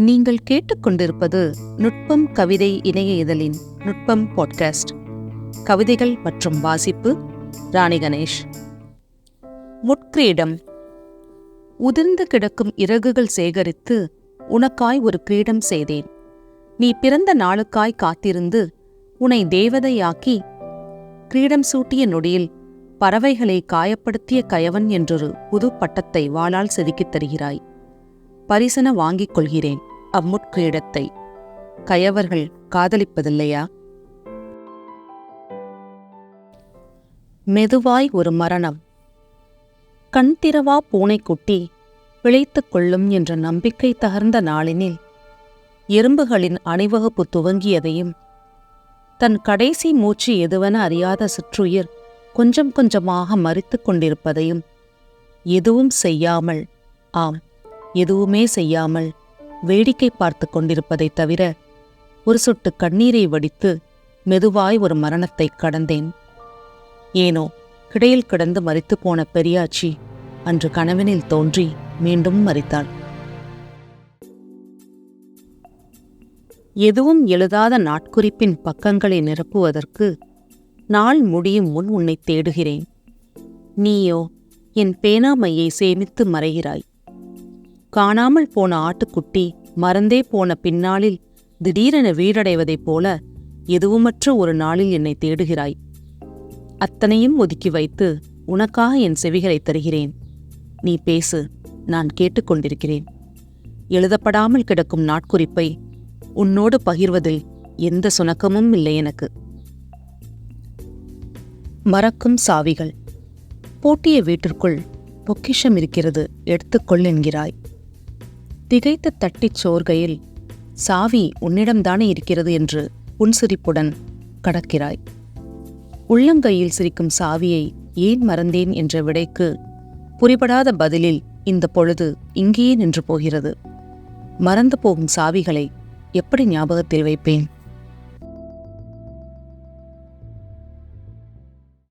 நீங்கள் கேட்டுக்கொண்டிருப்பது நுட்பம் கவிதை இணைய இதழின் நுட்பம் பாட்காஸ்ட் கவிதைகள் மற்றும் வாசிப்பு ராணி கணேஷ். முட்கிரீடம் உதிர்ந்து கிடக்கும் இறகுகள் சேகரித்து உனக்காய் ஒரு கிரீடம் செய்தேன். நீ பிறந்த நாளுக்காய் காத்திருந்து உன்னை தேவதையாக்கி கிரீடம் சூட்டிய நொடியில் பறவைகளை காயப்படுத்திய கயவன் என்றொரு புது பட்டத்தை வாளால் செதுக்கித் தருகிறாய். பரிசன வாங்கிக் கொள்கிறேன். அம்முட்கிரீடத்தை கயவர்கள் காதலிப்பதில்லையா? மெதுவாய் ஒரு மரணம். கண் திறவா பூனைக்குட்டி பிழைத்துக் கொள்ளும் என்ற நம்பிக்கை தகர்ந்த நாளினில் எறும்புகளின் அணிவகுப்பு துவங்கியதையும் தன் கடைசி மூச்சு எதுவென அறியாத சிற்றுயிர் கொஞ்சம் கொஞ்சமாக மறித்து கொண்டிருப்பதையும் எதுவும் செய்யாமல் ஆம் எதுவுமே செய்யாமல் வேடிக்கை பார்த்து கொண்டிருப்பதைத் தவிர ஒரு சொட்டு கண்ணீரை வடித்து மெதுவாய் ஒரு மரணத்தைக் கடந்தேன். ஏனோ கிடையில் கிடந்து மறித்து போன பெரியாச்சி அன்று கனவினில் தோன்றி மீண்டும் மறித்தாள் எதுவும் எழுதாத நாட்குறிப்பின் பக்கங்களை நிரப்புவதற்கு நாள் முடியும் முன் உன்னை தேடுகிறேன். நீயோ என் பேனாமையை சேமித்து மறைகிறாய். காணாமல் போன ஆட்டுக்குட்டி மறந்தே போன பின்னாளில் திடீரென வீடடைவதைப் போல எதுவுமற்ற ஒரு நாளில் என்னை தேடுகிறாய். அத்தனையும் ஒதுக்கி வைத்து உனக்காக என் செவிகளை தருகிறேன். நீ பேசு நான் கேட்டுக்கொண்டிருக்கிறேன். எழுதப்படாமல் கிடக்கும் நாட்குறிப்பை உன்னோடு பகிர்வதில் எந்த சுணக்கமும் இல்லை எனக்கு. மறக்கும் சாவிகள். பூட்டிய வீட்டிற்குள் பொக்கிஷம் இருக்கிறது எடுத்துக்கொள் என்கிறாய். திகைத்து தட்டிச் சோர்கையில் சாவி உன்னிடம்தானே இருக்கிறது என்று புன்சிரிப்புடன் கடக்கிறாய். உள்ளங்கையில் சிரிக்கும் சாவியை ஏன் மறந்தேன் என்ற விடைக்கு புரிபடாத பதிலில் இந்த பொழுது இங்கேயே நின்று போகிறது. மறந்து போகும் சாவிகளை எப்படி ஞாபகத்தில் வைப்பேன்?